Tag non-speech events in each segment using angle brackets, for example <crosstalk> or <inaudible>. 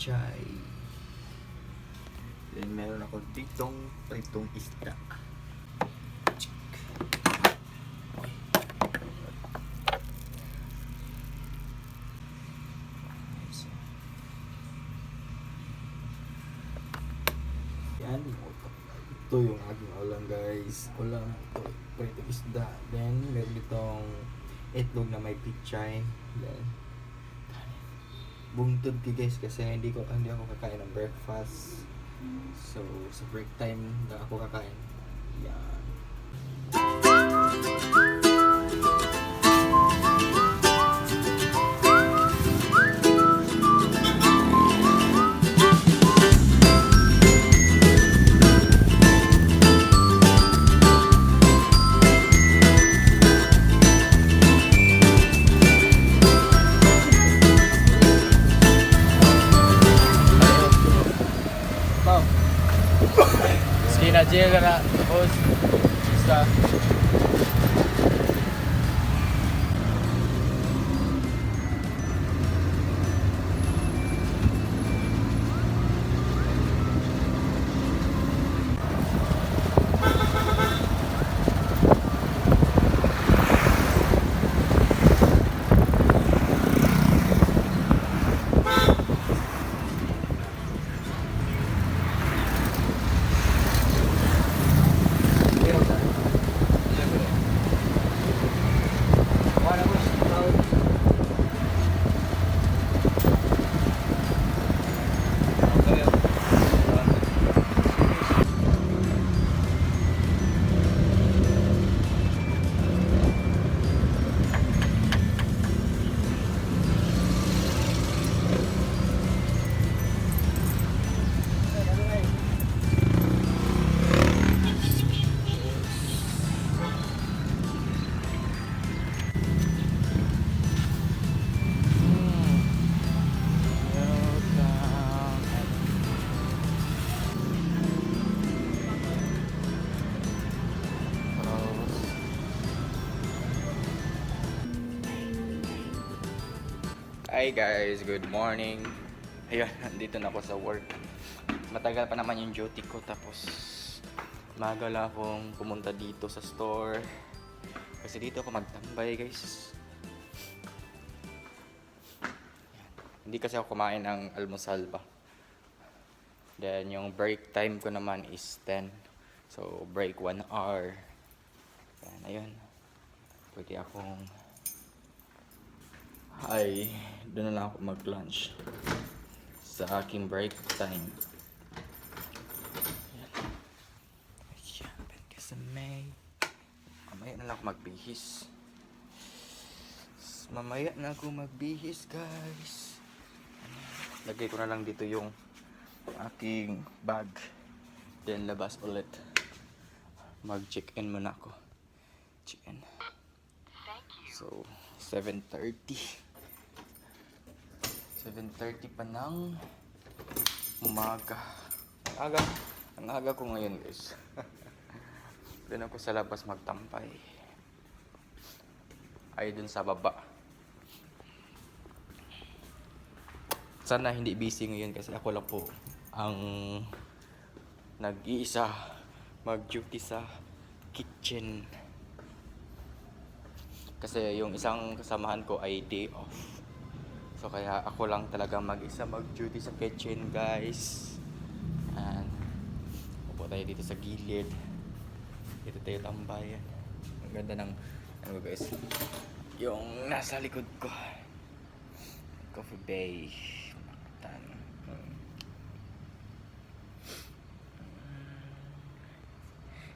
pichay. Then meron ako ditong pritong isda. Yan. Ito yung aking ulam guys. Ulam ito. Pritong isda. Then meron ditong itlog na may pichay. Then bungtod ko guys kasi hindi ko hindi ako kakain ng breakfast. So sa break time na ako kakain. Yan. Ma'am. Hi guys, good morning. Ayun, <laughs> nandito na ako sa work. Matagal pa naman yung duty ko tapos maga lang akong pumunta dito sa store. Kasi dito ako magtambay guys. Hindi kasi ako kumain ng almusal pa. Then yung break time ko naman is 10. So break 1 hour. Yan, ayun. Pwede akong ay doon na lang ako mag-lunch sa aking break time. Ayan. Ben May. Mamaya na lang ako magbihis. Mamaya na ako magbihis, guys. Lagay ko na lang dito yung aking bag. Then labas ulit. Mag-check-in muna ako. Check-in. So, 7.30. 7.30 pa ng umaga. Aga. Ang aga ko ngayon guys. <laughs> Doon ako sa labas magtampay. Ay dun sa baba. Sana hindi busy ngayon kasi ako lang po ang nag-iisa mag-duty sa kitchen. Kasi yung isang kasamahan ko ay day off. So kaya ako lang talaga mag-isa mag-duty sa kitchen, guys. And upo tayo dito sa gilid. Dito tayo tambayan. Ang ganda ng ano guys. Yung nasa likod ko. Coffee Bay. Hmm.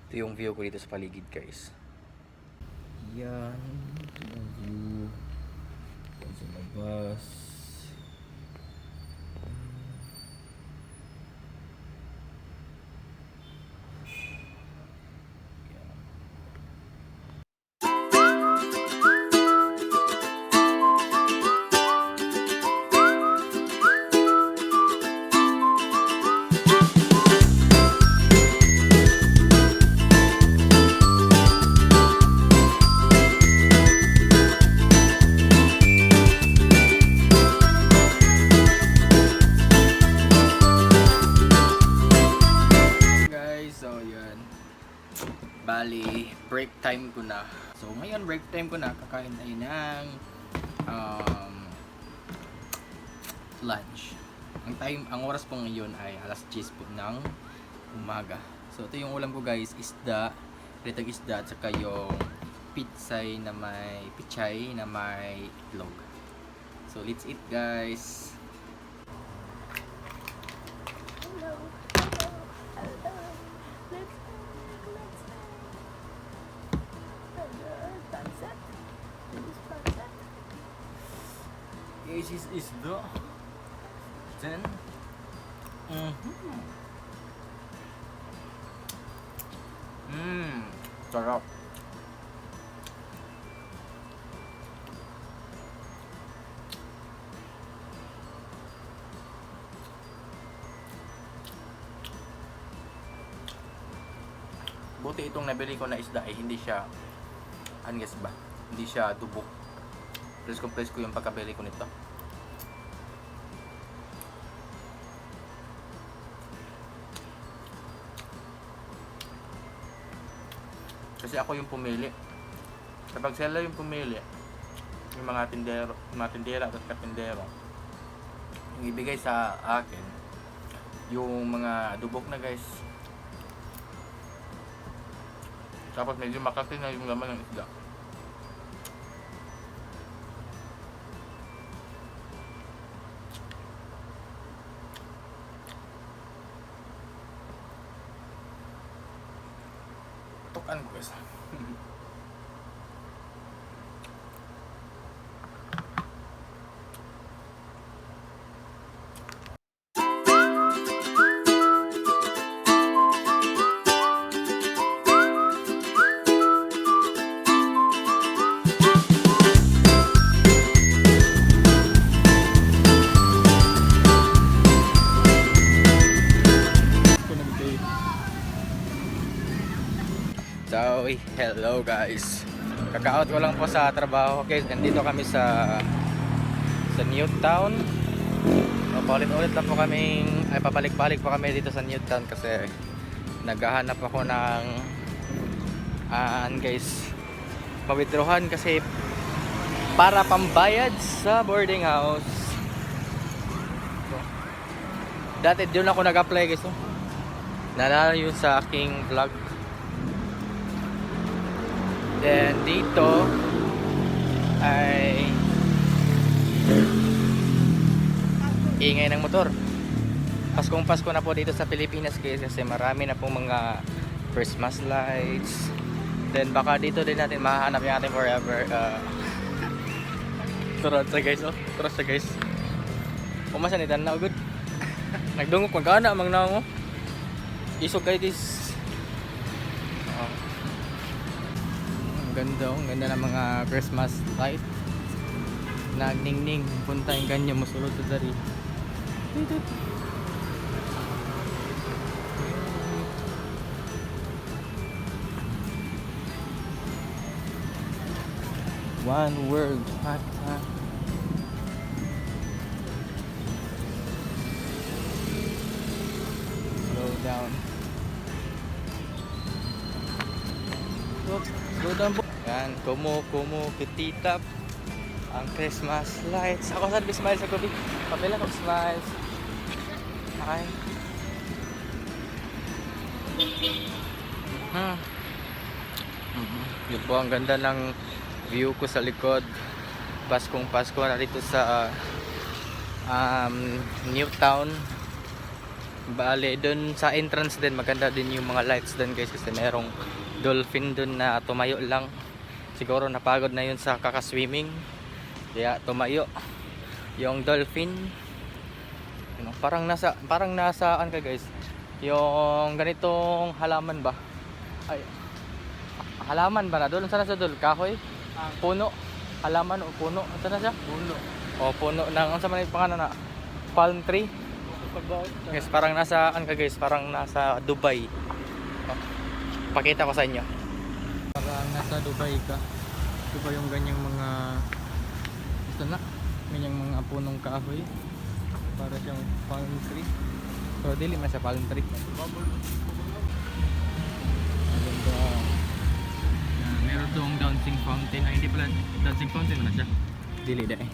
Ito yung view ko dito sa paligid, guys. Yan. Ito yung view. Yan sa labas. Yan. Bali, break time ko na. So, ngayon break time ko na. Kakain tayo ng um, lunch. Ang time, ang oras po ngayon ay alas 10 po ng umaga. So, ito yung ulam ko guys, isda, pritong isda, at saka yung pitsay na may, pichay na may itlog. So, let's eat guys. This is isda. Then, mm-hmm. Mmm, sarap. Buti itong nabili ko na isda ay hindi siya angas ba? Hindi siya dubok. Plus kung plus ko yung pagkabili ko nito. Kasi ako yung pumili. Kapag sila yung pumili, yung mga tindero, mga tindera at katindero, yung ibigay sa akin, yung mga dubok na guys. Tapos medyo makati na yung laman ng isda. Tukan ko guys. So, guys. Kaka-out ko lang po sa trabaho. Okay, nandito kami sa sa Newtown. Paulit-ulit lang po kaming ay papalik-balik po kami dito sa Newtown kasi naghahanap ako ng aan guys pawithdrawhan kasi para pambayad sa boarding house. So, dati doon ako nag-apply guys. Oh. Naalala yun sa aking vlog Then dito ay ingay ng motor. Paskong Pasko na po dito sa Pilipinas guys kasi marami na pong mga Christmas lights. Then baka dito din natin mahanap yung ating forever. Uh, <laughs> Turot sa guys oh. Turot sa guys. Kumasa ni na good. <laughs> Nagdungok magkana mang naong oh. Isog guys. Ganda oh. Ganda ng mga Christmas light. Nagningning. Punta yung ganyan musulod sa dari. One world. Hot, hot. Slow down. Po. Yan, kumu, kumu, kititap. Ang Christmas lights. Ako sa Smiles sa gabi. Kapila ko Smiles. Okay. Hmm. Yun po, ang ganda ng view ko sa likod. Paskong Pasko na dito sa um, Newtown. Bale, dun sa entrance din, maganda din yung mga lights dun guys kasi merong dolphin dun na tumayo lang. Siguro napagod na yun sa kakaswimming. Kaya tumayo yung dolphin. Ano, parang nasa parang nasaan ka guys. Yung ganitong halaman ba? Ay halaman ba na doon? Saan na sa doon? Kahoy? Puno? Halaman o puno? Saan na siya? Puno. O puno ng ang sa man pangalan na palm tree. Yes, parang nasa an ka guys, parang nasa Dubai. Pakita ko sa inyo. Parang nasa Dubai ka. Diba yung ganyang mga basta na, ganyang mga punong kahoy. Para siyang palm tree. So dili man sa palm tree. Maganda. Uh, meron tong dancing fountain. Ay hindi pala dancing fountain na siya. Dili dai. Eh.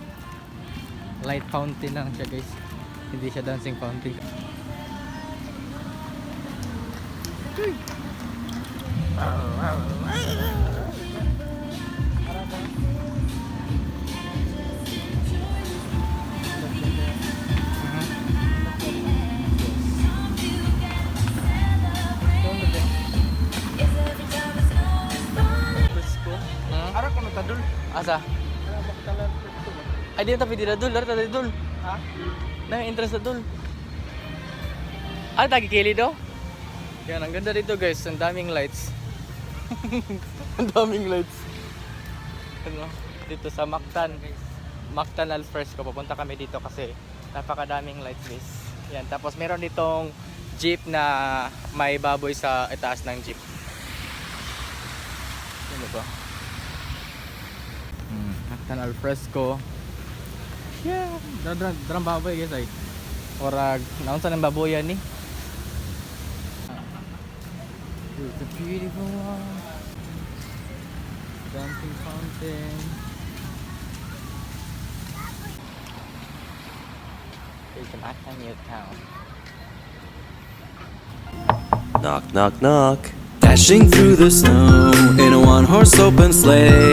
Light fountain lang siya guys. Hindi siya dancing fountain. Uy! Natadol. Asa? Tapi dira dul, dara dul. Ha? Na interest dul. Ano tagi kili do? Yan, ang ganda dito guys, ang daming lights. <laughs> ang daming lights. Ano, dito sa Mactan. Mactan Al Fresco, papunta kami dito kasi napakadaming lights guys. Yan, tapos meron ditong jeep na may baboy sa itaas ng jeep. Ano ba? Hmm, Mactan Al Fresco. Yeah, darang darang baboy guys ay. Orag, naunsa ng baboyan ni? It's a beautiful one. Dancing fountain. It's an Mactan Town. Knock, knock, knock. Dashing through the snow in a one horse open sleigh.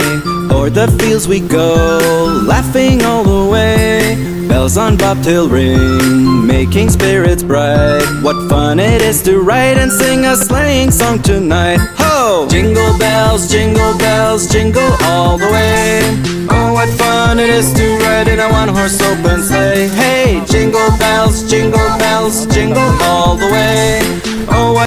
O'er the fields we go, laughing all the way. Bells on bobtail ring, making spirits bright. What fun it is to ride and sing a sleighing song tonight. Ho! Jingle bells, jingle bells, jingle all the way. Oh, what fun it is to ride in a one horse open sleigh. Hey, jingle bells, jingle bells, jingle all the way. Oh,